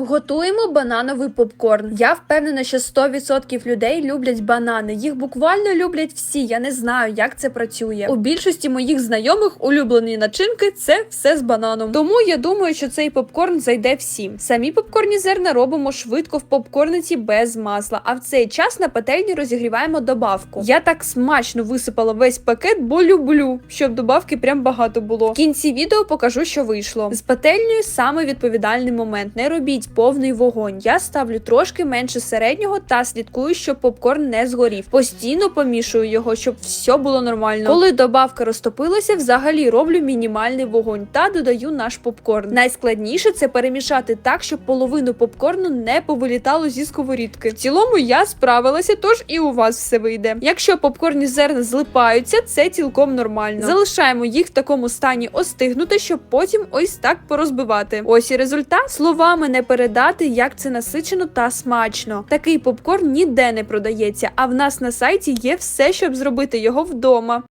Готуємо банановий попкорн. Я впевнена, що 100% людей люблять банани. Їх буквально люблять всі. Я не знаю, як це працює. У більшості моїх знайомих улюблені начинки це все з бананом. Тому я думаю, що цей попкорн зайде всім. Самі попкорні зерна робимо швидко в попкорниці без масла. А в цей час на пательні розігріваємо добавку. Я так смачно висипала весь пакет, бо люблю, щоб добавки прям багато було. В кінці відео покажу, що вийшло. З пательнею саме відповідальний момент. Не робіть повний вогонь. Я ставлю трошки менше середнього та слідкую, щоб попкорн не згорів. Постійно помішую його, щоб все було нормально. Коли добавка розтопилася, взагалі роблю мінімальний вогонь та додаю наш попкорн. Найскладніше це перемішати так, щоб половину попкорну не повилітало зі сковорідки. В цілому я справилася, тож і у вас все вийде. Якщо попкорні зерна злипаються, це цілком нормально. Залишаємо їх в такому стані остигнути, щоб потім ось так порозбивати. Ось і результат. Словами не передати, як це насичено та смачно. Такий попкорн ніде не продається, а в нас на сайті є все, щоб зробити його вдома.